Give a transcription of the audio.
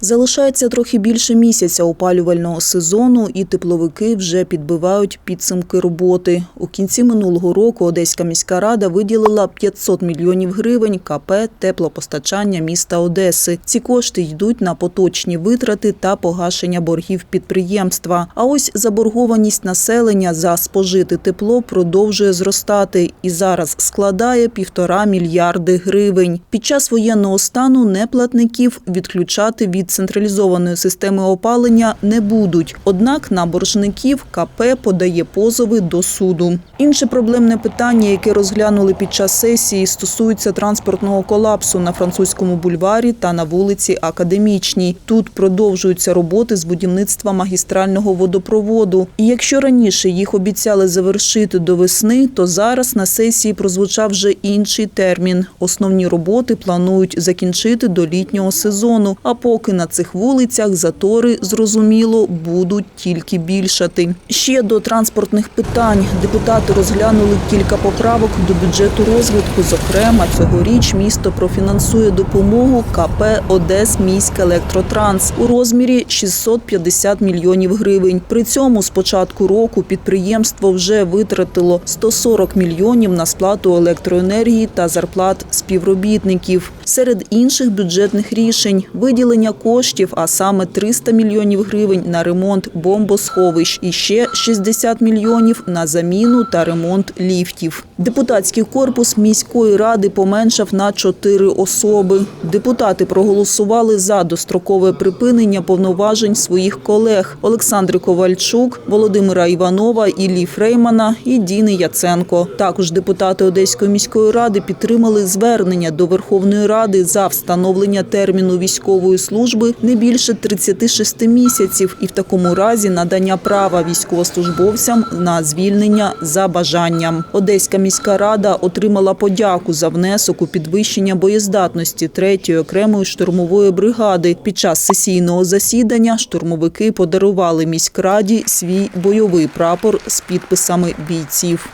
Залишається трохи більше місяця опалювального сезону, і тепловики вже підбивають підсумки роботи. У кінці минулого року Одеська міська рада виділила 500 мільйонів гривень КП теплопостачання міста Одеси. Ці кошти йдуть на поточні витрати та погашення боргів підприємства. А ось заборгованість населення за спожите тепло продовжує зростати і зараз складає півтора мільярди гривень. Під час воєнного стану неплатників відключати від централізованої системи опалення не будуть. Однак на боржників КП подає позови до суду. Інше проблемне питання, яке розглянули під час сесії, стосується транспортного колапсу на французькому бульварі та на вулиці Академічній. Тут продовжуються роботи з будівництва магістрального водопроводу. І якщо раніше їх обіцяли завершити до весни, то зараз на сесії прозвучав вже інший термін. Основні роботи планують закінчити до літнього сезону. А поки на цих вулицях затори, зрозуміло, будуть тільки більшати. Ще до транспортних питань депутати розглянули кілька поправок до бюджету розвитку. Зокрема, цьогоріч місто профінансує допомогу КП Одес міськ електротранс у розмірі 650 мільйонів гривень. При цьому з початку року підприємство вже витратило 140 мільйонів на сплату електроенергії та зарплат співробітників. Серед інших бюджетних рішень виділення коштів, а саме 300 мільйонів гривень на ремонт бомбосховищ і ще 60 мільйонів на заміну та ремонт ліфтів. Депутатський корпус міської ради поменшав на 4 особи. Депутати проголосували за дострокове припинення повноважень своїх колег Олександри Ковальчук, Володимира Іванова, Іллі Фреймана і Діни Яценко. Також депутати Одеської міської ради підтримали звернення до Верховної Ради за встановлення терміну військової служби не більше 36 місяців і в такому разі надання права військовослужбовцям на звільнення за бажанням. Одеська міська рада отримала подяку за внесок у підвищення боєздатності третьої окремої штурмової бригади. Під час сесійного засідання штурмовики подарували міськраді свій бойовий прапор з підписами бійців.